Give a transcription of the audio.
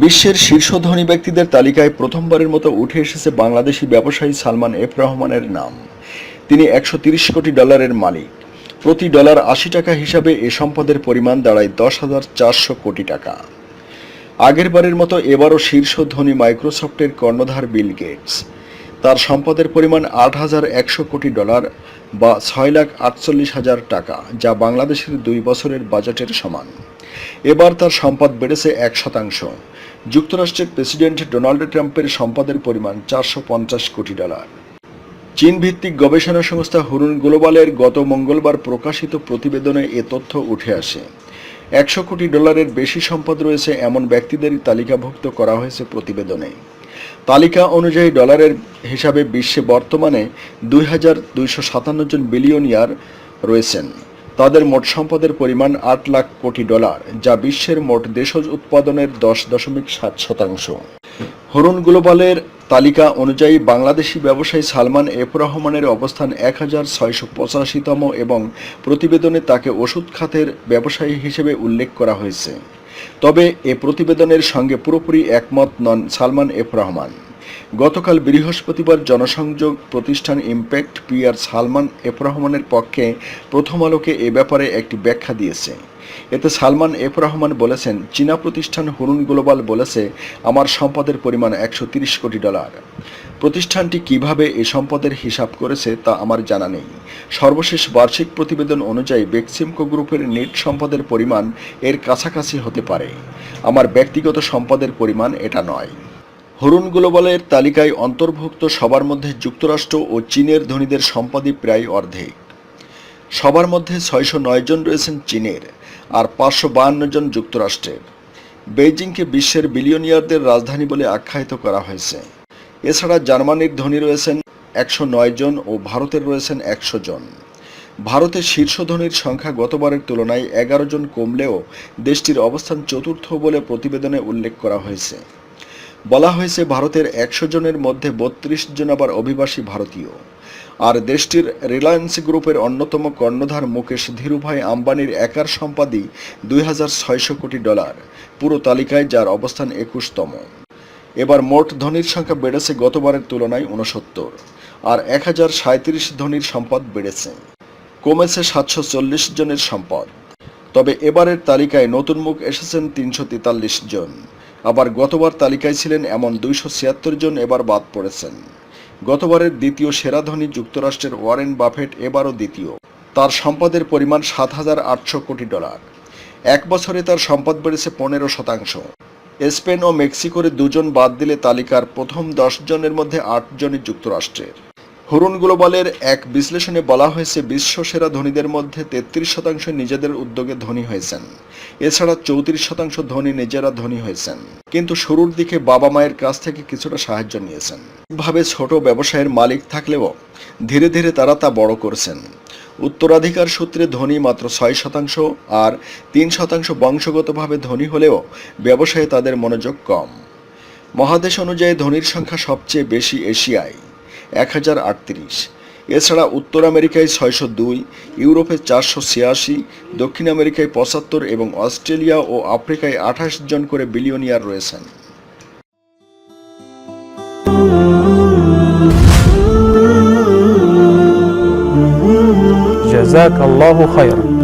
বিশ্বের শীর্ষ ধনী ব্যক্তিদের তালিকায় প্রথমবারের মতো উঠে এসেছে বাংলাদেশি ব্যবসায়ী সালমান এফ রহমানের নাম। তিনি একশো কোটি ডলারের মালিক। প্রতি ডলার আশি টাকা হিসাবে এ সম্পদের পরিমাণ দাঁড়ায় দশ হাজার চারশো কোটি টাকা। আগেরবারের মতো এবারও শীর্ষ ধনী মাইক্রোসফটের কর্ণধার বিল গেটস। তার সম্পদের পরিমাণ আট হাজার একশো কোটি ডলার বা ছয় লাখ আটচল্লিশ হাজার টাকা, যা বাংলাদেশের দুই বছরের বাজেটের সমান। এবার তার সম্পদ বেড়েছে এক শতাংশ। যুক্তরাষ্ট্রের প্রেসিডেন্ট ডোনাল্ড ট্রাম্পের সম্পদের পরিমাণ চারশো পঞ্চাশ কোটি ডলার। চীন ভিত্তিক গবেষণা সংস্থা হুরুন গ্লোবালের গত মঙ্গলবার প্রকাশিত প্রতিবেদনে এ তথ্য উঠে আসে। একশো কোটি ডলারের বেশি সম্পদ রয়েছে এমন ব্যক্তিদেরই তালিকাভুক্ত করা হয়েছে প্রতিবেদনে। তালিকা অনুযায়ী ডলারের হিসাবে বিশ্বে বর্তমানে দুই হাজার দুইশো সাতান্ন জন বিলিয়নিয়ার রয়েছেন। তাদের মোট সম্পদের পরিমাণ আট লাখ কোটি ডলার, যা বিশ্বের মোট দেশজ উৎপাদনের দশ দশমিক সাত শতাংশ। হরুন গ্লোবালের তালিকা অনুযায়ী বাংলাদেশি ব্যবসায়ী সালমান এফ রহমানের অবস্থান এক হাজার ছয়শো পঁচাশিতম এবং প্রতিবেদনে তাকে ওষুধ খাতের ব্যবসায়ী হিসেবে উল্লেখ করা হয়েছে। তবে এ প্রতিবেদনের সঙ্গে পুরোপুরি একমত নন সালমান এফ রহমান। গতকাল বৃহস্পতিবার জনসংযোগ প্রতিষ্ঠান ইম্প্যাক্ট পিআর সালমান এফ রহমানের পক্ষে প্রথম আলোকে এ ব্যাপারে একটি ব্যাখ্যা দিয়েছে। এতে সালমান এফ রহমান বলেছেন, চীনা প্রতিষ্ঠান হুরুন গ্লোবাল বলেছে, আমার সম্পদের পরিমাণ একশো কোটি ডলার। প্রতিষ্ঠানটি কীভাবে এ সম্পদের হিসাব করেছে তা আমার জানা নেই। সর্বশেষ বার্ষিক প্রতিবেদন অনুযায়ী বেক্সিমকো গ্রুপের নেট সম্পদের পরিমাণ এর কাছাকাছি হতে পারে। আমার ব্যক্তিগত সম্পদের পরিমাণ এটা নয়। হরুন গ্লোবালের তালিকায় অন্তর্ভুক্ত সবার মধ্যে যুক্তরাষ্ট্র ও চীনের ধনীদের সম্পদই প্রায় অর্ধেক। সবার মধ্যে ছয়শো নয় জন রয়েছেন চীনের আর পাঁচশো বাহান্ন জন যুক্তরাষ্ট্রের। বেইজিংকে বিশ্বের বিলিয়নিয়ারদের রাজধানী বলে আখ্যায়িত করা হয়েছে। এছাড়া জার্মানির ধনী রয়েছেন একশো নয় জন ও ভারতের রয়েছেন একশো জন। ভারতে শীর্ষ ধনীর সংখ্যা গতবারের তুলনায় এগারো জন কমলেও দেশটির অবস্থান চতুর্থ বলে প্রতিবেদনে উল্লেখ করা হয়েছে। বলা হয়েছে ভারতের একশো জনের মধ্যে বত্রিশ জন আবার অভিবাসী ভারতীয়। আর দেশটির রিলায়েন্স গ্রুপের অন্যতম কর্ণধার মুকেশ ধীরুভাই আম্বানির একার সম্পাদই দুই কোটি ডলার, পুরো তালিকায় যার অবস্থান একুশতম। এবার মোট ধনীর সংখ্যা বেড়েছে গতবারের তুলনায় উনসত্তর আর এক হাজার সাঁত্রিশ ধনীর সম্পদ বেড়েছে। কমেছে সাতশো চল্লিশ জনের সম্পদ। তবে এবারের তালিকায় নতুন মুখ এসেছেন তিনশো তেতাল্লিশ জন। আবার গতবার তালিকায় ছিলেন এমন দুইশো ছিয়াত্তর জন এবার বাদ পড়েছেন। গতবারের দ্বিতীয় সেরা ধনী যুক্তরাষ্ট্রের ওয়ারেন বাফেট এবারও দ্বিতীয়। তার সম্পদের পরিমাণ সাত হাজার আটশো কোটি ডলার। এক বছরে তার সম্পদ বেড়েছে পনেরো শতাংশ। স্পেন ও মেক্সিকোর দুজন বাদ দিলে তালিকার প্রথম দশ জনের মধ্যে আট জনই যুক্তরাষ্ট্রের। হরুন গ্লোবালের এক বিশ্লেষণে বলা হয়েছে বিশ্ব সেরা ধনীদের মধ্যে তেত্রিশ শতাংশ নিজেদের উদ্যোগে ধনী হয়েছেন। এছাড়া চৌত্রিশ শতাংশ ধনী নিজেরা ধনী হয়েছেন। কিন্তু শুরুর দিকে বাবা মায়ের কাছ থেকে কিছুটা সাহায্য নিয়েছেন। ভাবে ছোট ব্যবসায়ের মালিক থাকলেও ধীরে ধীরে তারা তা বড় করছেন। উত্তরাধিকার সূত্রে ধনী মাত্র ছয় শতাংশ আর তিন শতাংশ বংশগতভাবে ধনী হলেও ব্যবসায়ে তাদের মনোযোগ কম। মহাদেশ অনুযায়ী ধনীর সংখ্যা সবচেয়ে বেশি এশিয়ায়। এক হাজার আটত্রিশ। এছাড়া উত্তর আমেরিকায় ছয়শো দুই, ইউরোপে চারশো ছিয়াশি, দক্ষিণ আমেরিকায় পঁচাত্তর এবং অস্ট্রেলিয়া ও আফ্রিকায় আঠাশ জন করে বিলিয়নিয়ার রয়েছেন। জাজাকাল্লাহু খায়রা